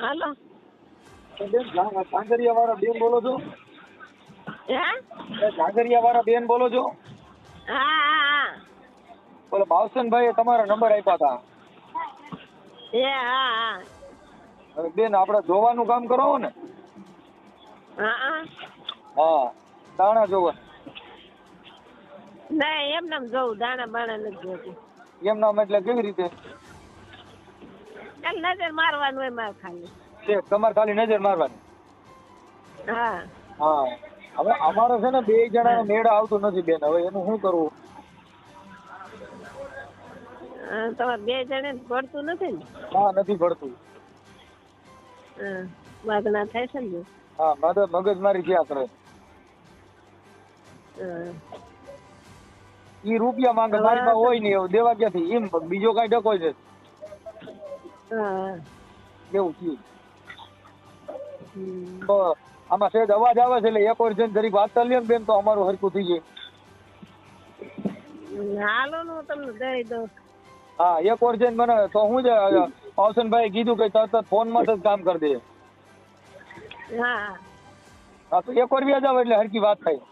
હાલો. બેન વાળા બેન બોલો છો? હે? વાળા બેન બોલો છો? હા હા બોલો ભાવસનભાઈએ તમારા નંબર આપ્યા હતા એ હા હા. બેન આપણે જોવાનું કામ કરો ને. હા હા. હા દાણા જોવા. ના એમ નામ જોઉં દાણા બાણા નથી જોતી એમ નામ એટલે કેવી રીતે? નજર મારવાનું હોય મારે ખાલી. છે તમારે ખાલી નજર મારવાની. હા. હા. હવે અમારે છે ને બે જણા મેળ આવતો નથી બેન. હવે એનું શું કરવું? તમારે બે જણે ભરતું નથી ને? હા નથી પડતું વાગના થાય છે ને હા મગજ મગજ મારી ક્યાં કરે? ઈ રૂપિયા માંગે મારી પાસે હોય નહીં. એવું દેવા ક્યાંથી? એમ બીજો કઈ ડકો છે. એવું થયું. આમાં સહેજ અવાજ આવે છે એટલે એક વાર જઈને જરીક વાત કરી ને બેન તો અમારું હરકું થઈ જાય. હાલો ને હું તમને દઈ દઉં. હા એક વાર જઈને મને તો હું છે અવસનભાઈ કીધું કે તરત ફોન ફોનમાં જ કામ કરી દે. હા. હા તો એક વાર વ્યાજ આવે એટલે હરકી વાત થાય.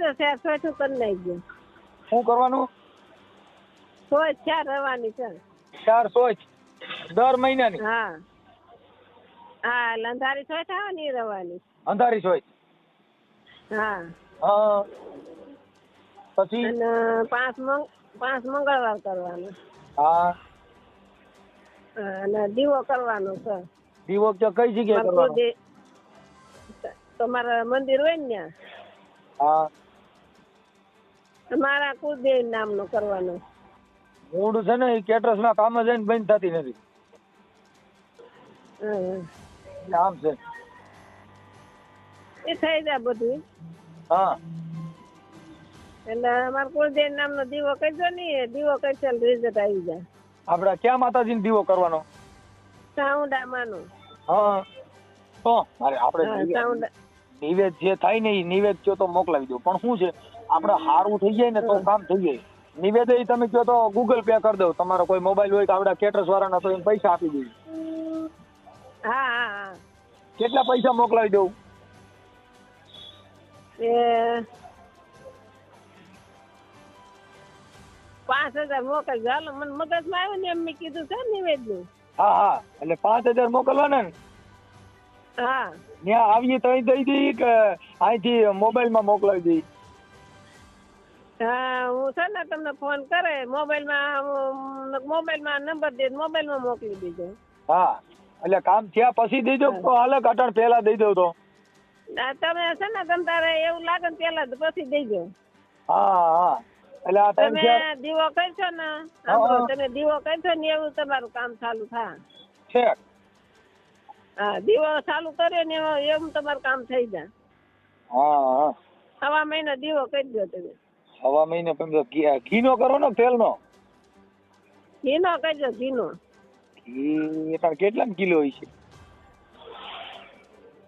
કરજો કરી નાખજો. શું કરવાનું? સોચ ચાર રહેવાની છે. ચાર સોચ દર મહિનાની? હા. હા અંધારી સોચ આવે ને અંધારી સોચ હા. હા. પછી? પાંચ મંગ પાંચ મંગળવાર કરવાનું. હા. અને દીવો કરવાનો છે. દીવો તો કઈ જગ્યાએ કરવાનો? તમારા મંદિર હોય ને હા. ત્યાં મારા કુળદેવ નામનો કરવાનો. મૂળ છે ને એ કેટરસ ના કામ જ એને બંધ થતી નથી. આમ છે. એ થઈ જાય બધું. હા. એટલે અમારા કુળદેવ નામનો દીવો કરજો ને દીવો કરશો રિઝલ્ટ આવી જાય. આપડા ક્યાં માતાજી ને દીવો કરવાનો? સાઉન્ડામાંનો હા. તો અરે હા આપણે નિવેદ જે થાય ને એ નિવેદ જો તો મોકલાવી દો. પણ શું છે? આપણે હારું થઈ જાય ને તો કામ થઈ જાય. નિવેદ તમે કહો તો ગૂગલ પે કરી દઉં. તમારો કોઈ મોબાઈલ હોય કે આપડા કેટરસ વાળાના તો એમ પૈસા આપી હા કેટલા પૈસા મોકલાવી દઉં? પાંચ હજાર મોકલજો. હાલો મને મગજમાં આવ્યું ને એમ મેં કીધું છે નિવેદનું. હા હા. એટલે પાંચ હજાર મોકલવાના ને? હા. ત્યાં આવીએ તો દઈ દઈએ કે અહીંથી મોબાઈલમાં મોકલાવી દઈએ હા હું છે ને તમને ફોન કરે મોબાઈલમાં મોબાઈલમાં નંબર દે મોબાઈલમાં મોકલી દેજો. હા એટલે કામ થયા પછી દેજો તો હાલે કટણ પહેલા દઈ દઉં તો? તમે છે ને તમ તારે એવું લાગે ને પેલા પછી દેજો. હા હા. એટલે આ તમે દીવો કરશો ને તમે દીવો કરશો ને એવું તમારું કામ ચાલુ થાય. છે હા દીવો ચાલુ કર્યો ને એવું તમારું કામ થઈ જાય. હા હા. હવા મહિનો દીવો કરી દો તમે. હવા મહિને પણ ઘીનો કરો ને તેલનો? ઘીનો કરજો ઘીનો. ઘી પણ કેટલા કિલો હોય છે?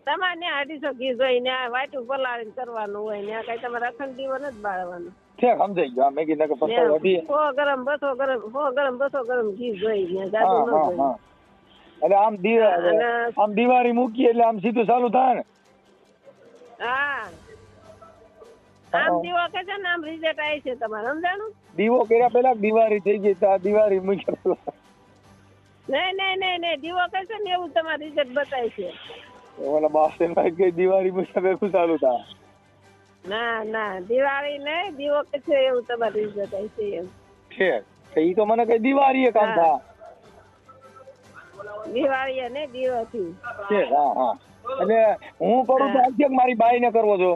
તમારે અઢીસો ઘી જોઈ ને વાટું પલાળીને કરવાનું હોય ને કઈ તમારે અખંડ દીવો નથી બાળવાનું. છે સમજાઈ ગયો. મેં કીધું કે ને પચાસ સો ગરમ બસો ગરમ સો ગરમ બસો ગરમ ઘી જોઈ ને જાજુ ન જોઈ એટલે આમ દિવાળી મૂકીએ એટલે આમ સીધું ચાલુ થાય ને? હા. આમ દીવો કે છે? ને આમ રિઝલ્ટ આવી છે તમારે સમજાણું? દીવો કર્યા પેલા દિવાળી થઈ ગઈ તો આ દિવાળી મૂકી નહીં નહીં નહીં નહીં દીવો કરશો ને એવું તમારે રિઝલ્ટ બતાય છે. ઓલા ભાઈ દિવાળી મૂક્યા ભેગું ચાલુ થાય ના ના દિવાળી નહીં દીવો કરશો એવું તમારે રિઝલ્ટ આવી છે એમ. છે તો તો મને કઈ દિવાળી કામ હા. થાય દિવાળી ને દીવાથી. છે હા હા. એટલે હું કરું તો મારી બાઈ ને કરવો છો?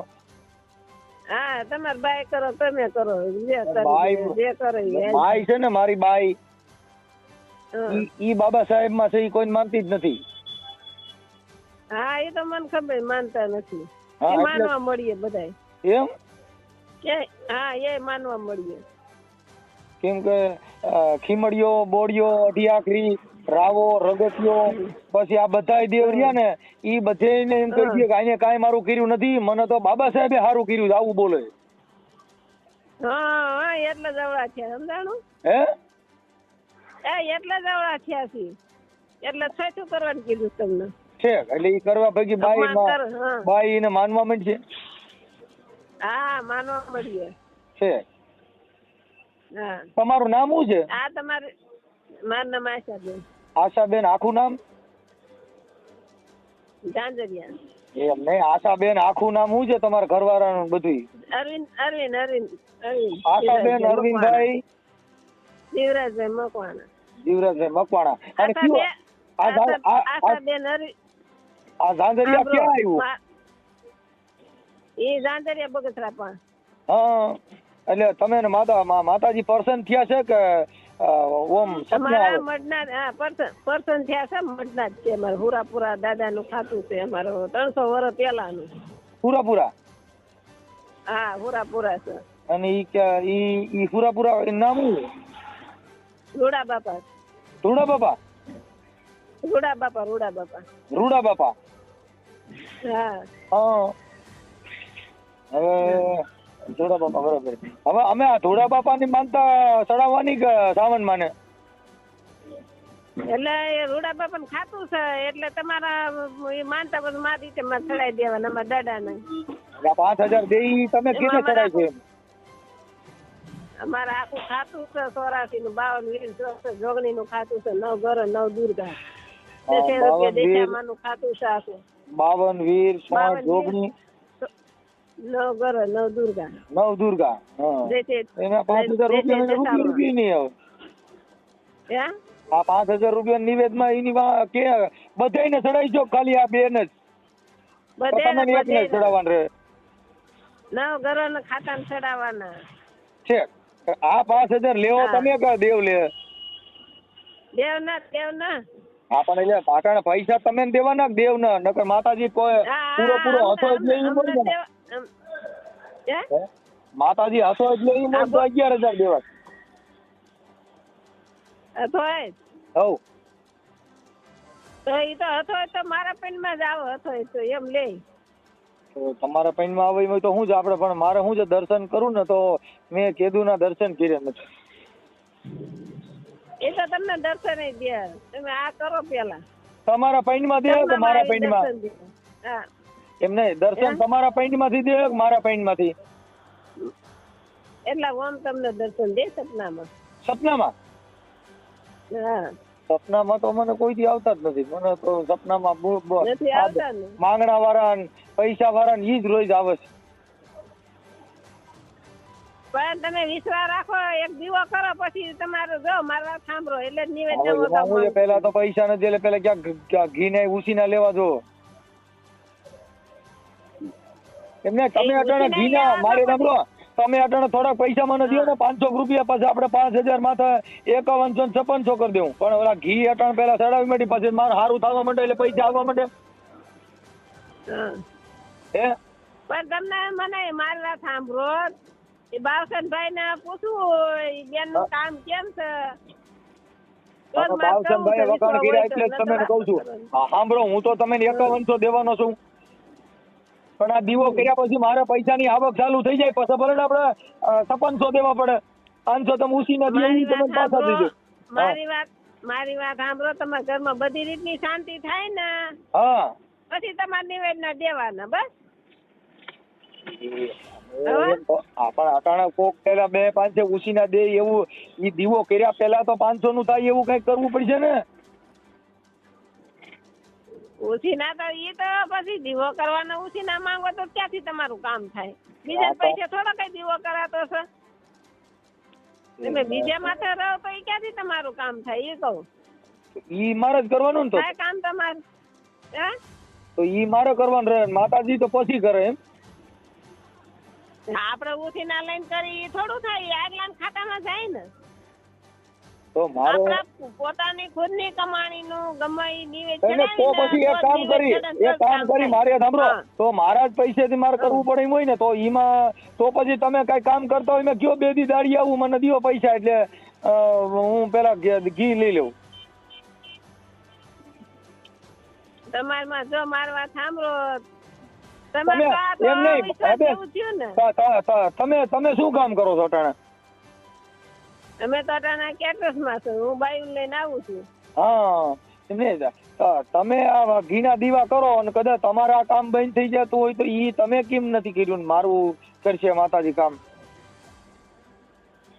હા તમારે બાય કરો તમે કરો જે બાઈ- કરવું હોય, જે કરો એ. છે ને મારી બાઈ. ઈ ઈ બાબા સાહેબમાં છે ઈ કોઈ માનતી જ નથી. હા એ તો મને ખબર માનતા નથી. એ માનવા મળીએ બધાય. એમ? કે હા એ માનવા મળીએ. કેમ કે ખીમડીયો બોડીઓ અઢી આખરી રાવો રગતિયો પછી આ બધા દેવ રહ્યા ને એ બધે એમ કહી દે કે આને કાંઈ મારું કર્યું નથી મને તો બાબા સાહેબે સારું કર્યું આવું બોલે. હા હા એટલે જવડા થયા સમજાણું? હે? એ એટલે જવડા છે. એટલે છઠ્ઠું કરવાનું કીધું તમને. છે એટલે ઈ કરવા ભેગી બાઈ બાઈ એને માનવા માંડશે? હા માનવા છે. હા. તમારું નામ શું છે? આ તમારે મારું નામ આશાબેન આશાબેન આખું નામ? ઝાંઝરિયા એમ નહીં આશાબેન આખું નામ શું છે તમારા ઘરવાળાનું બધું અરવિંદ અરવિંદ અરવિંદ આશાબેન અરવિંદભાઈ? મકવાણા. જીવરાજભાઈ મકવાણા. અને કયું? આશાબેન આ ઝા- આ- આ- આશાબેન અરવિંદ. આ ઝાંઝરિયા ક્યાં આવ્યું? એ ઝાંઝરિયા બગસરા પણ. હા એટલે તમે માતા માતાજી પર્સન થયા છે કે ઓમ તમારા મઢના પર્સન થયા છે મઢના જ છે અમારે હુરાપુરા દાદાનું ખાતું છે અમારું ત્રણસો વર્ષ પહેલાનું. હુરાપુરા? પૂરા હા હુરાપુરા છે. અને ઈ કે ઈ ઈ પૂરા પૂરા નામ રૂડા બાપા. રૂડા બાપા? રૂડા બાપા રૂડા બાપા. રૂડા બાપા? હા. હા. હવે ધોળા બાપા બરોબર હવે અમે આ ધોળા બાપાની માનતા ચડાવવાની સાવન માને? એટલે એ રૂડા બાપાનું ખાતું છે એટલે તમારા માનતા બધું મારી રીતે મારે ચડાવી દેવાના અમારા દાદાને. ને પાંચ હજાર દે તમે કેટલે ચડાય છે અમારે આખું ખાતું છે ચોરાસી નું બાવન વીર જોગણી નું ખાતું છે નવ ઘર નવ દુર્ગા. બાવન વીર. બાવન વીર. જોગણી. એના પાંચ હજાર રૂપિયા રૂપિયા રૂપિયા નહીં આવે. આ પાંચ હજાર રૂપિયા નિવેદમાં એની કે બધાયને ચડાઈ જો ખાલી આ બેન જ. તો એકને ચડાવવાનું રહે. નવ ઘર ખાતા ચડાવવાના. છે આ પાંચ હજાર લેવો તમે કે દેવ લે? દેવ ના દેવ ના. આપણને એટલે પાટાના પૈસા તમે દેવાના દેવ ના? નકર માતાજી પૂરો પૂરો હતો એટલે માતાજી હસો એટલે તો અગિયાર હજાર દેવા. અથોય હવ. તો ઈ તો અથોય તો મારા પેનમાં જ આવો અથોય તો એમ લે. તો તમારા પૈનમાં આવે હોય તો હું આપણે પણ મારે હું જે દર્શન કરું ને તો મેં કીધું ના દર્શન કર્યા નથી. એ તો તમને દર્શન દે. તમે આ કરો પેલા. તમારા પૈનમાં દે મારા પૈનમાં હા. એમ નહીં દર્શન તમારા તમારા માંથી દે મારા મારા માંથી એટલે ઓમ તમને દર્શન દે સપનામાં? સપનામાં? હા. સપનામાં તો મને કોઈથી આવતા જ નથી. મને તો સપનામાં ને? માંગણા વાળા પૈસા વાળા ઈ જ રોજ આવે છે. પણ તમે વિશ્વાસ રાખો એક દીવો કરો પછી તમારું જો મારા વાત સાંભળો એટલે નિવેદન પેલા તો પૈસા નથી એટલે પેલા ક્યાંક ઘી ને ઉસીના લેવા જો. એમને તમે અટાણે ઉસીના ના મારે સાંભળો તમે અટાણે થોડાક પૈસા મને દો ને પાંચસો રૂપિયા પછી આપણે પાંચ હજાર માથે એકાવનસો છપ્પનસો કરી દઉં પણ ઓલા ઘી અટાણ પેલા ચડાવી માંડી પછી મારે સારું થવા માંડે એટલે પૈસા આવવા માંડે. હે. પણ તમને મને મારી સાંભળો. એ બાવસનભાઈ ને પૂછવું બેનનું કામ કેમ છે? બાવસનભાઈ વખાણ કર્યા એટલે જ તમને કહું છું. સાંભળો હું તો તમને એકાવનસો દેવાનો છું. પણ આ દીવો કર્યા પછી મારે પૈસાની આવક ચાલુ થઈ જાય પછી ભલે ને આપણે છપ્પનસો દેવા પડે પાંચસો તમે ઉસીના દે મારી તમે વાત પાછા મારી વાત મારી વાત સાંભળો તમારા ઘરમાં બધી રીતની શાંતિ થાય ને? હા. પછી તમારે નિવેદના દેવાના બસ? આપણ અટાણા કોક પેલા બે પાંચે ઉસીના દે એવું ઈ દીવો કર્યા પેલા તો પાંચસો નું થાય એવું કંઈક કરવું પડશે ને? ઓછી ના તો એ તો પછી દીવો કરવાનો ઓછી ના માંગો તો ક્યાંથી તમારું કામ થાય? બીજા પૈસા થોડા કઈ દીવો કરાતો છે તમે બીજા માથે રહો તો એ ક્યાંથી તમારું કામ થાય એ કહું. ઈ મારે જ કરવાનું તો? કામ તમારું. હે? તો ઈ મારે કરવાનું રહે માતાજી તો પછી કરે એમ? આપણે ઉઠી ના લઈને કરી થોડું થાય આગલા ખાતામાં જાય ને. તો મારો પોતાની ખુદની કમાણીનું ગમે ઈ નિવેદ તો પછી એક કામ કરી એક કામ કરી મારે સાંભળો. તો મારા જ પૈસેથી મારે કરવું પડે એમ હોય ને તો એમાં તો પછી તમે કઈ કામ કરતા હોય મેં કયો બે દી દાડી આવું મને દિયો પૈસા એટલે હું પેલા ઘી લઈ લઉં. તમારમાં જો મારી વાત સાંભળો એમ નહીં, તમે તમે શું કામ કરો છો અટાણે? અમે તો અટાણા કેટરસમાં છું હું બાયું લઈને આવું છું. હા એમ તમે આ ઘીના દીવા કરો અને કદાચ તમારા કામ બંધ થઈ જતું હોય તો ઈ તમે કેમ નથી કર્યું ને મારું કરશે માતાજી કામ?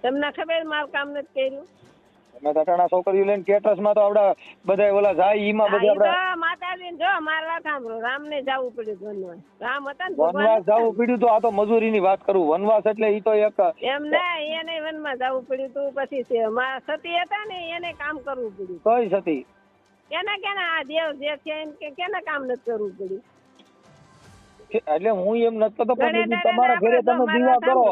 તમને ખબર મારું કામ નથી કર્યું? તો છોકરીઓ લઈને કેટરસમાં તો આપડા બધા ઓલા જાય ઈમાં બધા આપડા માતાજી જો મારા સાંભળો રામ ને જવું પડ્યું વનવાસ રામ હતા ને વનવાસ જવું પડ્યું તો આ તો મજૂરીની વાત કરું. વનવાસ એટલે ઈ તો એક એમ ને એને વનમાં જવું પડ્યું તું પછી સતી હતા ને એને કામ કરવું પડ્યું. કઈ સતી. કેના કેના આ દેવ જે છે એમ કે કેના કામ નથી કરવું પડ્યું? એટલે હું એમ નથી કરતો પણ તમારા ઘરે તમે દીવા કરો.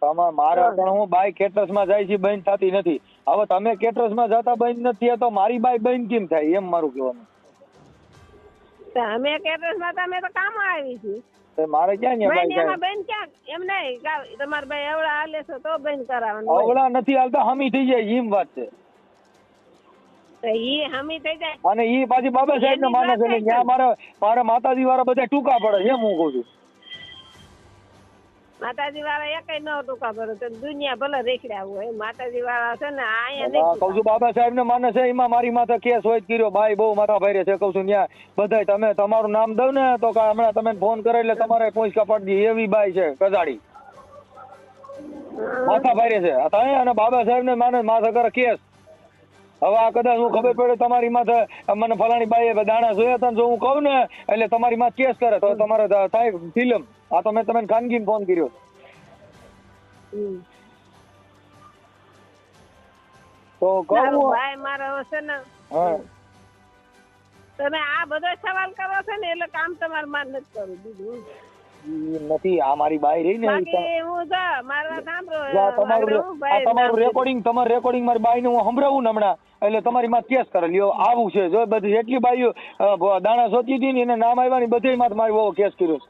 તમારે મારે પણ હું બાઈ કેટરસમાં જાય છે બહેન થતી નથી. હવે તમે કેટરસમાં જતા બંધ નથી તો મારી બાઈ બંધ કેમ થાય? એમ મારું કહેવાનું. તમે અમે કેટરસમાં તો કામ આવી છે. મારે ક્યાં બેન બાઈ ક્યાં? એમ નહીં તમારા ભાઈ એવડા હાલે છે તો બેન કરાવવાનું અવળા નથી હાલતા હમી થઈ જાય એમ વાત છે. અને ઈ પાછી બાબા સાહેબ ને માને છે મારા મારા માતાજી વાળા બધા ટૂંકા પડે એમ હું કઉ છું. માતાજી વાળા એકય ન ટૂંકા ભરો તો દુનિયા ભલે રેખડ્યા હોય માતાજી વાળા છે ને આયા કઉ છું બાબા સાહેબ ને માને છે એમાં મારી માથે કેસ હોય કર્યો. ભાઈ બહુ મારા ભાઈ છે કઉ છું ન્યા બધા તમે તમારું નામ દઉં ને તો હમણાં તમે ફોન કરે એટલે તમારે પોઈસ પાડી દે. એવી બાઈ છે કજાડી. માથા ભારે છે. તમે અને બાબા સાહેબ ને માને માથે કરે કેસ. હવે આ કદાચ હું ખબર પડે તમારી માથે મને ફલાણી બાઈએ દાણા જોયા હતા જો હું કહું ને એટલે તમારી માથે કેસ કરે. તો તમારે થાય ફિલ્મ. આ તો મેં તમને ખાનગી ફોન કર્યો. તો કહું ભાઈ ભાઈ હવે છે ને હા. તમે આ બધો સવાલ કરો છો ને એટલે કામ તમારે માન નથી કરું બીજું નથી આ મારી બાઈ રહી ને તો- હું જો મારી સાંભળો તમારું હું રેકોર્ડિંગ તમારું રેકોર્ડિંગ મારી બાઈ ને હું સંભળાવું ને હમણાં એટલે તમારી માં કેસ કરે લ્યો આવું છે જો બધી જેટલી બાઈઓ દાણા સોચી હતી ને એને નામ આવ્યા ને બધી માં મારી બહુ કેસ કર્યો.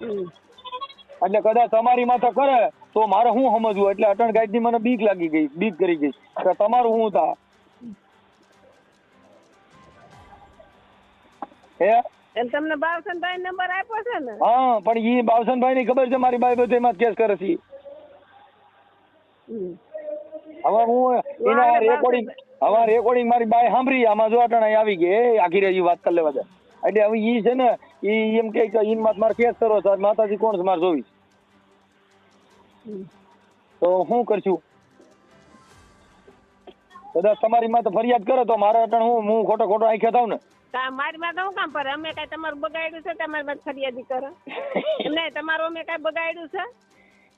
એટલે કદાચ તમારી માથે કરે તો મારે શું સમજવું? એટલે અટણ ગાઈડની મને બીક લાગી ગઈ બીક કરી ગઈ. કે તમારું શું થા? હે? એમ તમને બાવસનભાઈ નંબર આપ્યો છે ને? હા પણ ઈ બાવસનભાઈ ની ખબર છે મારી બાઈ બધે માં કેસ કરે છે હવે હું એના રેકોર્ડિંગ હવે રેકોર્ડિંગ મારી બાઈ સાંભળી આમાં જો અટણ આવી ગઈ આખી રહી વાત કરી લેવા દે. એટલે હવે ઈ છે ને ઈ એમ કે કે ઈન માત મારે કેસ કરો તો માતાજી કોણ છે મારે જોવી? તો હું કરશું? કદાચ તમારી માં ફરિયાદ કરે તો મારે અટણ હું હું ખોટો ખોટો આંખે થાવ ને. મારી માં હું કામ પર? અમે કઈ તમારું બગાડ્યું છે તમારી માં ફરિયાદી કરો? નહીં તમારું અમે કઈ બગાડ્યું છે?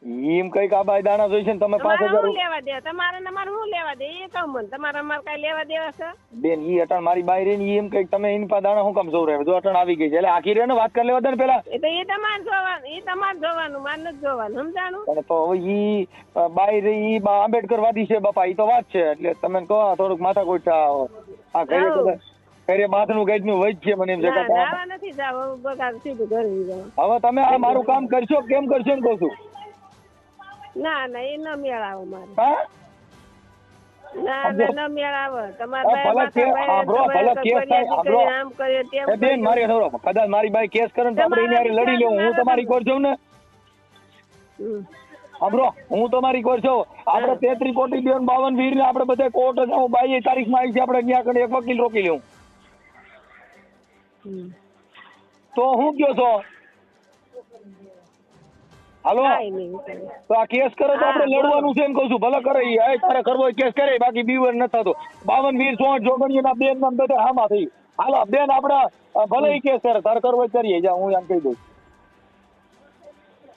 એમ કંઈક આ દાણા જોઈ છે ને તમે પાંચ હજાર લેવા દે? તમારે ને મારે શું લેવા દે? એ કહું મને તમારે મારે કઈ લેવા દેવા છે? બેન ઈ અટણ મારી બાઈ રે ને એમ કંઈક તમે એની પાસે દાણા હું કામ જોવ જો અટણ આવી ગઈ છે. એટલે આખી રે ને વાત કરી લેવા દે ને પેલા. એ તો એ તમારે જોવાનું એ તમારે જોવાનું મારે નથી જોવાનું સમજાણું? પણ તો હવે ઈ બાઈ રહી ઈ આંબેડકર વાદી છે બાપા ઈ તો વાત છે. એટલે તમે કહો થોડુંક માથા આ આ ઘરે આવું. કદાચ ઘરે માથનું ગેજનું વૈજ છે મને એમ છે કે નથી જવા બગાડ સીધું ઘરે જવાનું હવે તમે આ મારું કામ કરશો કેમ કરશો ને કહું છું. ના ના એ ન મેળાવો મારે. હા? ના મેળાવો. તમારે બેન મારી કદાચ મારી બાઈ કેસ કરે તો આપણે એની લડી લેવું હું તમારી કોર છું ને. સાંભળો હું તમારી કોર છું આપણે તેત્રી કોટી બેન બાવન વીર ને આપણે બધા કોર્ટ હું બાઈ તારીખમાં આવી છે આપણે ત્યાં કને એક વકીલ રોકી લેવું. તો હું કયો છો? હાલો. તો આ કેસ કરે તો આપણે લડવાનું છે એમ કહું છું. ભલે કરે. એ. તારે કરવો કેસ કરે બાકી બીવર ન થતો. બાવન વીર ચોઠ જોગણીએ ના બેન નામ બધા હામાં થઈ હાલો બેન આપડે ભલે કેસ કરે તારે કરવો કરીએ. જા હું એમ કહી દઉં.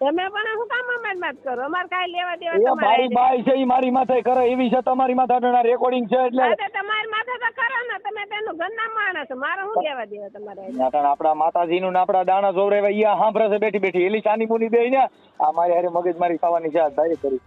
તમે પણ શું કામ અમારી વાત કરો? અમારે કાઈ લેવા દેવા એ તમારે મારી બાઈ છે ઈ મારી માથે કરે એવી છે તમારી માથે રેકોર્ડિંગ છે એટલે હા, તો તમારી માથે તો કરો ને તમે તેનું ઘરના માણસ છો. મારે શું લેવા દેવા તમારે? નાટણ આપણા માતાજીનું ને આપણા દાણા જોવડાવ્યા ઈ આ છે બેઠી બેઠી. એલી ચાની મુની દે ને આ મારી હારે મગજ મારી ખાવાની છે આ ધારે કરી.